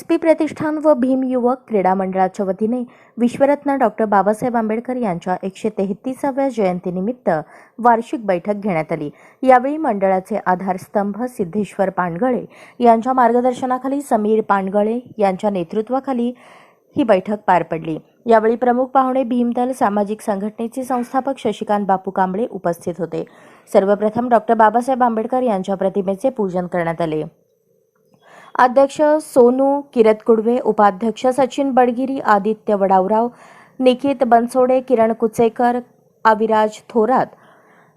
S P प्रतिष्ठान व भीम युवक क्रीडा मंडळाच्या वतीने विश्वरत्न डॉक्टर बाबासाहेब आंबेडकर यांच्या एकशे तेहतीसाव्या जयंतीनिमित्त वार्षिक बैठक घेण्यात आली. यावेळी मंडळाचे आधारस्तंभ सिद्धेश्वर पानगळे यांच्या मार्गदर्शनाखाली समीर पानगळे यांच्या नेतृत्वाखाली ही बैठक पार पडली. यावेळी प्रमुख पाहुणे भीमदल सामाजिक संघटनेचे संस्थापक शशिकांत बापू कांबळे उपस्थित होते. सर्वप्रथम डॉक्टर बाबासाहेब आंबेडकर यांच्या प्रतिमेचे पूजन करण्यात आले. अध्यक्ष सोनू किरत कुडवे उपाध्यक्ष सचिन बडगिरी आदित्य वडावराव निकित बनसोडे किरण कुचेकर अविराज थोरात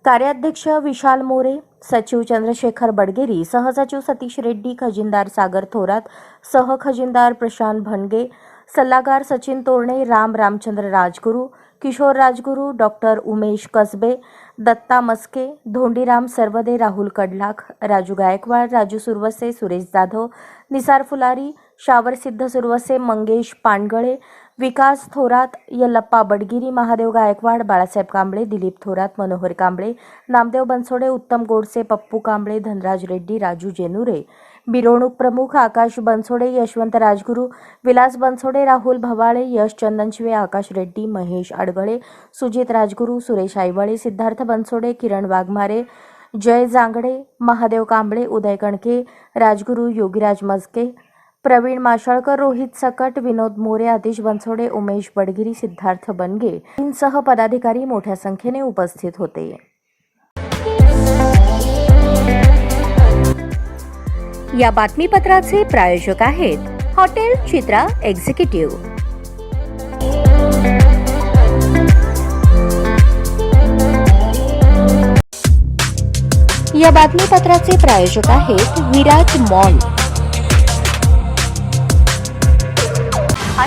कार्याध्यक्ष विशाल मोरे सचिव चंद्रशेखर बडगेरी सहसचिव सतीश रेड्डी खजिनदार सागर थोरात सह खजिनदार प्रशांत भणगे सल्लागार सचिन तोरणे राम रामचंद्र राजगुरू किशोर राजगुरू डॉक्टर उमेश कसबे दत्ता मस्के धोंडीराम सर्वदे राहुल कडलाख राजू गायकवाड राजू सुरवसे सुरेश जाधव निसार फुलारी शावर सिद्ध सुरवसे मंगेश पानगळे विकास थोरात यल्लप्पा बडगिरी महादेव गायकवाड बाळासाहेब कांबळे दिलीप थोरात मनोहर कांबळे नामदेव बनसोडे उत्तम गोडसे पप्पू कांबळे धनराज रेड्डी राजू जेनुरे मिरवणूक प्रमुख आकाश बनसोडे यशवंत राजगुरू विलास बनसोडे राहुल भवाळे यश चंदनशिवे आकाश रेड्डी महेश अडगळे सुजित राजगुरू सुरेश आईवळे सिद्धार्थ बनसोडे किरण वाघमारे जय जांगडे महादेव कांबळे उदय कणके राजगुरू योगीराज मस्के प्रवीण माशाळकर रोहित सकट विनोद मोरे आतिश बनसोडे उमेश बडगिरी सिद्धार्थ बनगे सह पदाधिकारी मोठ्या संख्येने उपस्थित होते. या बातमीपत्राचे प्रायोजक आहेत हॉटेल चित्रा एक्झिक्युटिव्ह. या बातमीपत्राचे प्रायोजक आहेत विराज मॉल.